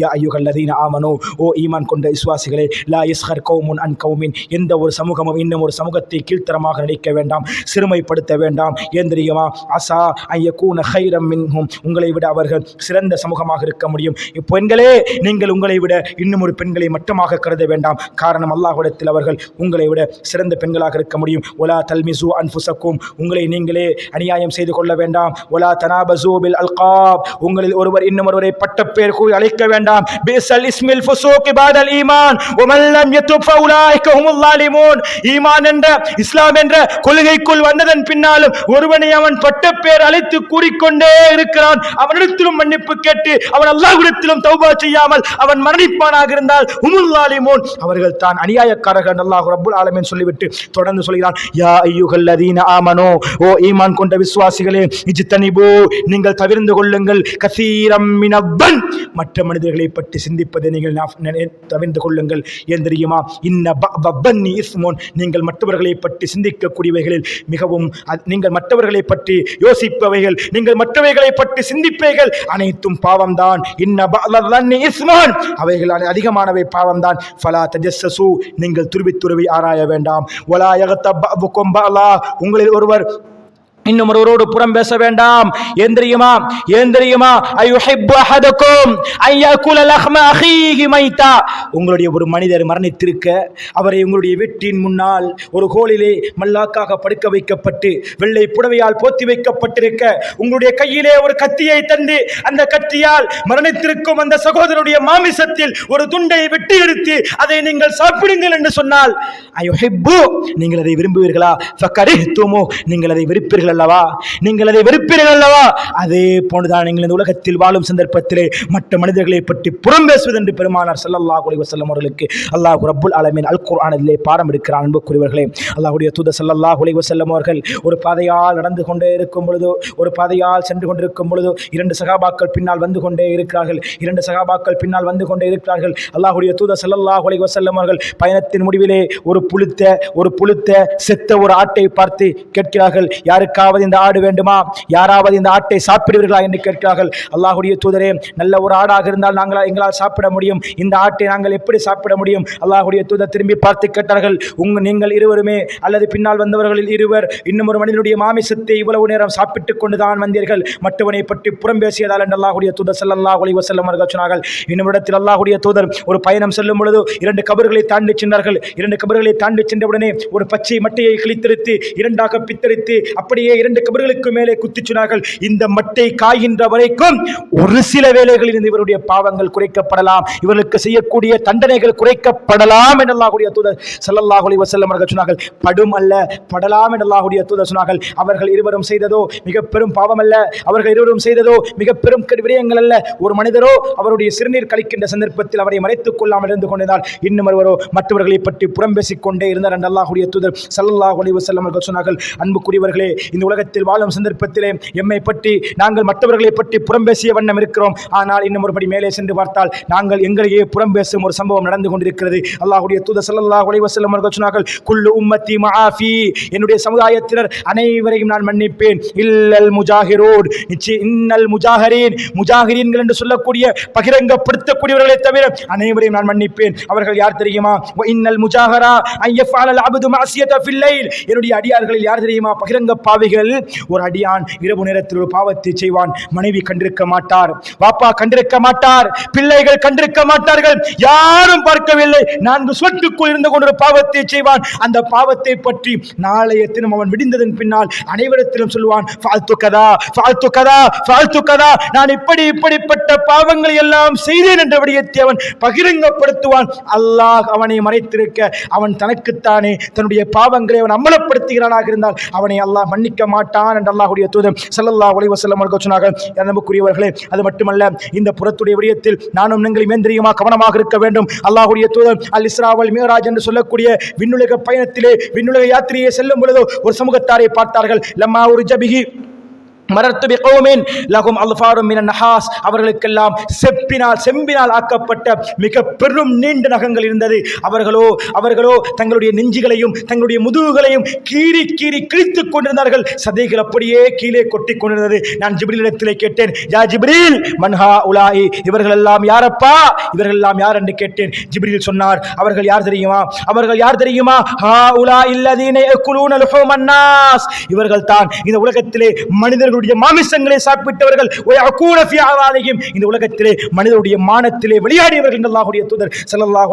யா ஐயுகல்லதீன ஆமனோ ஓ ஈமான் கொண்ட விசுவாசிகளே லா இஸ்ஹர் கௌமுன் அன் கௌமின் எந்த ஒரு சமூகமும் இன்னும் ஒரு சமூகத்தை கீழ்த்தரமாக நினைக்க வேண்டாம் சிறுமைப்படுத்த வேண்டாம் ஏன் தெரியுமா அசா ஐயக்கூன ஹைரம் மின்ஹும் உங்களை விட அவர்கள் சிறந்த சமூகமாக இருக்க முடியும் பெண்களே நீங்கள் உங்களை விட இன்னும் ஒரு பெண்களை மட்டமாக கருத வேண்டாம் காரணம் அல்லாஹ்விடத்தில் அவர்கள் உங்களை விட சிறந்த பெண்களாக இருக்க முடியும் ஒலா தல்மிசு அன்புசக்கும் உங்களை நீங்களே அநியாயம் செய்து கொள்ள வேண்டாம் ஒலா தனாபசூபில் அல்காப் உங்களில் ஒருவர் இன்னும் ஒருவரை பட்டப்பேர் கூறி அழைக்க வேண்டாம் வேண்டாம் பேசல் இஸ்மில் ஃபுசூக் இபாதல் ஈமான் உமல்லம் யத்துப் ஃபவுலாய்க ஹுமுல் லாலிமூன் ஈமான் என்ற இஸ்லாம் என்ற கொள்கைக்குள் வந்ததன் பின்னாலும் ஒருவனை அவன் பட்ட பேர் அழைத்து கூறிக்கொண்டே இருக்கிறான் அவனிடத்திலும் மன்னிப்பு கேட்டு அவன் அல்லாஹ்விடத்திலும் தௌபா செய்யாமல் அவன் மரணிப்பானாக இருந்தால் ஹுமுல் லாலிமூன் அவர்கள் தான் அநியாயக்காரர்கள் அல்லாஹ் ரப்புல் ஆலமின் சொல்லிவிட்டு தொடர்ந்து சொல்கிறான் யா ஐயுகள் அதீன ஆமனோ ஓ ஈமான் கொண்ட விசுவாசிகளே இஜித்தனிபு நீங்கள் தவிர்ந்து கொள்ளுங்கள் கசீரம் மற்ற மனிதர்கள் பற்றி சிந்திப்பதை நீங்கள் நா- தவிர்ந்து கொள்ளுங்கள். ஏன் தெரியுமா? இன்ன ப- பப்பன்னி இஸ்மோன். நீங்கள் மற்றவர்களை பற்றி சிந்திக்கக்கூடியவைகளில் மிகவும் அ- நீங்கள் மற்றவர்களை பற்றி யோசிப்பவைகள் நீங்கள் மற்றவைகளை பற்றி சிந்திப்பவைகள் அனைத்தும் பாவம்தான். இன்ன இஸ்மான். அவைகள் அதிகமானவை பாவம்தான். ஃபலா தஜஸ்ஸு நீங்கள் துருவி துருவி ஆராய வேண்டாம். ஒலா உங்களில் ஒருவர் இன்னும் ஒருவரோடு புறம் பேச வேண்டாம். எந்திரியுமா எந்திரியுமா ஐயோ தெரியுமா? அயுஹிப்பு அஹதுக்கும் லஹ்ம அஹீஹி மைதா உங்களுடைய ஒரு மனிதர் மரணித்திருக்க அவரை உங்களுடைய வீட்டின் முன்னால் ஒரு கோலிலே மல்லாக்காக படுக்க வைக்கப்பட்டு வெள்ளை புடவையால் போத்தி வைக்கப்பட்டிருக்க உங்களுடைய கையிலே ஒரு கத்தியை தந்து அந்த கத்தியால் மரணித்திருக்கும் அந்த சகோதரனுடைய மாமிசத்தில் ஒரு துண்டை வெட்டி எடுத்து அதை நீங்கள் சாப்பிடுங்கள் என்று சொன்னால் அயுஹிப்பு. நீங்கள் அதை விரும்புவீர்களா? ஃபக்கரிஹ்துமு. நீங்கள் அதை வெறுப்பீர்கள் அல்லவா? நீங்கள் அதை வெறுப்பீர்கள் அல்லவா? அதே போன்றுதான் நீங்கள் இந்த உலகத்தில் வாழும் சந்தர்ப்பத்திலே மற்ற மனிதர்களை பற்றி புறம் பேசுவது என்று பெருமானார் சல்லல்லாஹ் அலைஹி வசல்லம் அவர்களுக்கு அல்லாஹ் ரப்புல் அலமின் அல் குர்ஆனிலே பாடம் எடுக்கிறார் அன்புக்குரியவர்களே அல்லாஹுடைய தூத ஸல்லல்லாஹு அலைஹி வசல்லம் அவர்கள் ஒரு பாதையால் நடந்து கொண்டே இருக்கும் பொழுது ஒரு பாதையால் சென்று கொண்டிருக்கும் பொழுது இரண்டு சகாபாக்கள் பின்னால் வந்து கொண்டே இருக்கிறார்கள். இரண்டு சகாபாக்கள் பின்னால் வந்து கொண்டே இருக்கிறார்கள். அல்லாஹுடைய தூத சல்லல்லாஹ் அலைஹி வசல்லம் அவர்கள் பயணத்தின் முடிவிலே ஒரு புழுத்த ஒரு புழுத்த செத்த ஒரு ஆட்டை பார்த்து கேட்கிறார்கள் யாருக்காவது இந்த ஆடு வேண்டுமா? யாராவது இந்த ஆட்டை சாப்பிடுவீர்களா? என்று கேட்கிறார்கள். அல்லாஹுடைய தூதரே நல்ல ஒரு ஆடாக இருந்தால் நாங்கள் எங்களால் சாப்பிட முடியும். இந்த ஆட்டை நாங்கள் எப்படி சாப்பிட முடியும்? அல்லாஹுடைய தூதர் திரும்பி பார்த்து கேட்டார்கள் உங்க நீங்கள் இருவருமே அல்லது பின்னால் வந்தவர்களில் இருவர் இன்னும் ஒரு மனிதனுடைய மாமிசத்தை இவ்வளவு நேரம் சாப்பிட்டுக் கொண்டுதான் வந்தீர்கள். மற்றவனை பற்றி புறம் பேசியதால் என்று அல்லாஹுடைய தூதர் செல்லல்லா அலைஹி வஸல்லம் அவர்கள் சொன்னார்கள். இன்னும் இடத்தில் அல்லாஹுடைய தூதர் ஒரு பயணம் செல்லும் பொழுது இரண்டு கபர்களை தாண்டி சென்றார்கள். இரண்டு கபர்களை தாண்டி சென்றவுடனே ஒரு பச்சை மட்டையை கிழித்தெடுத்து இரண்டாக பித்தரித்து அப்படியே இரண்டு கபர்களுக்கு மேலே குத்திச் சொன்னார்கள். இந்த மட்டை காய்கின்ற வரைக்கும் ஒரு சில வேளைகளில் இருந்து இவருடைய பாவங்கள் குறைக்கப்படலாம். இவர்களுக்கு செய்யக்கூடிய தண்டனைகள் குறைக்கப்படலாம் என்று தூதர் ஸல்லல்லாஹு அலைஹி வஸல்லம் அவர்கள் சொன்னார்கள். படும் அல்ல படலாம் என்று தூதர் சொன்னார்கள். அவர்கள் இருவரும் செய்ததோ மிக பெரும் பாவம் அல்ல அவர்கள் இருவரும் செய்ததோ மிக பெரும் கெடு விடயங்கள் அல்ல. ஒரு மனிதரோ அவருடைய சிறுநீர் கழிக்கின்ற சந்தர்ப்பத்தில் அவரை மறைத்துக் கொள்ளாமல் இருந்து கொண்டிருந்தால் இன்னும் ஒருவரோ மற்றவர்களை பற்றி புறம் கொண்டே இருந்தார் என்று அல்லாஹுடைய தூதர் ஸல்லல்லாஹு அலைஹி செல்லம் அவர்கள் சொன்னார்கள் அன்புக்குரியவர்களே இந்த உலகத்தில் வாழும் சந்தர்ப்பத்திலே எம்மை பற்றி நாங்கள் மற்றவர்களை பற்றி புறம் பேசிய வண்ணம் இருக்கிறோம். ஆனால் இன்னும் ஒருபடி மேலே சென்று பார்த்தால் நாங்கள் எங்களையே புறம் பேசும் ஒரு சம்பவம் நடந்து கொண்டிருக்கிறது. அல்லாஹுடைய தூதர் சல்லாஹ் அலைஹி செல்லம் அவர்கள் சொன்னார்கள் குல்லு உம்மத்தி மாஃபி என்னுடைய சமுதாயத்தினர் அனைவரையும் நான் மன்னிப்பேன். இல்லல் முஜாஹிரூன். நிச்சய இன்னல் முஜாஹரீன். முஜாஹிரீன்கள் என்று சொல்லக்கூடிய பகிரங்கப்படுத்தக்கூடியவர்களை தவிர அனைவரையும் நான் மன்னிப்பேன். அவர்கள் யார் தெரியுமா? இன்னல் முஜாஹரா. என்னுடைய அடியார்களில் யார் தெரியுமா? பகிரங்க பாவிகள். ஒரு அடியான் இரவு நேரத்தில் ஒரு பாவத்தை செய்வான். மனைவி கண்டிருக்க மாட்டார். பாப்பா கண்டிருக்க மாட்டார். பிள்ளைகள் கண்டிருக்க மாட்டார்கள். யாரும் பார்க்கவில்லை. நான்கு சொட்டுக்குள் இருந்து கொண்டு ஒரு பாவத்தை செய்வான். அந்த பாவத்தை பற்றி நாளைய தினம் அவன் விடிந்ததன் பின்னால் அனைவரிடத்திலும் சொல்லுவான் ஃபால்து கதா ஃபால்து கதா ஃபால்து கதா. நான் இப்படி இப்படிப்பட்ட பாவங்களை எல்லாம் செய்தேன் என்ற விடயத்தை அவன் பகிரங்கப்படுத்துவான். அல்லாஹ் அவனை மறைத்திருக்க அவன் தனக்குத்தானே தன்னுடைய பாவங்களை அவன் அம்பலப்படுத்துகிறானாக இருந்தால் அவனை அல்லாஹ் மன்னிக்க மாட்டான் என்று அல்லாஹுடைய தூதர் ஸல்லல்லாஹு அலைஹி செல்லம் அவர்கள் சொன்னார்கள் அது மட்டுமல்ல இந்த புறத்துடைய விடயத்தில் நானும் நீங்கள் மேந்திரியமாக கவனமாக இருக்க வேண்டும்? அல்லாஹுடைய தூதம் அல் இஸ்ராவல் மேராஜ் என்று சொல்லக்கூடிய விண்ணுலக பயணத்திலே விண்ணுலக யாத்திரையை செல்லும் பொழுதோ ஒரு சமூகத்தாரை பார்த்தார்கள். லம்மா ஒரு ஜபிகி மரத்துபி பிகௌமின். லகும் அல்ஃபாரும் மின நஹாஸ். அவர்களுக்கெல்லாம் செப்பினால் செம்பினால் ஆக்கப்பட்ட மிக பெரும் நீண்ட நகங்கள் இருந்தது. அவர்களோ அவர்களோ தங்களுடைய நெஞ்சுகளையும் தங்களுடைய முதுகுகளையும் கீறி கீறி கிழித்துக் கொண்டிருந்தார்கள். சதைகள் அப்படியே கீழே கொட்டி கொண்டிருந்தது. நான் ஜிப்ரீலிடத்திலே கேட்டேன் யா ஜிப்ரீல் மன்ஹா உலாயி? இவர்கள் எல்லாம் யாரப்பா? இவர்கள் எல்லாம் யார் என்று கேட்டேன். ஜிபிரில் சொன்னார் அவர்கள் யார் தெரியுமா? அவர்கள் யார் தெரியுமா? ஹா உலா இல்லதீன குலூன லுஹூமன் இவர்கள் தான் இந்த உலகத்திலே மனிதர்கள் மனிதர்களுடைய மாமிசங்களை சாப்பிட்டவர்கள் இந்த உலகத்திலே மனிதருடைய மானத்திலே விளையாடியவர்கள் என்று தூதர் ஸல்லல்லாஹு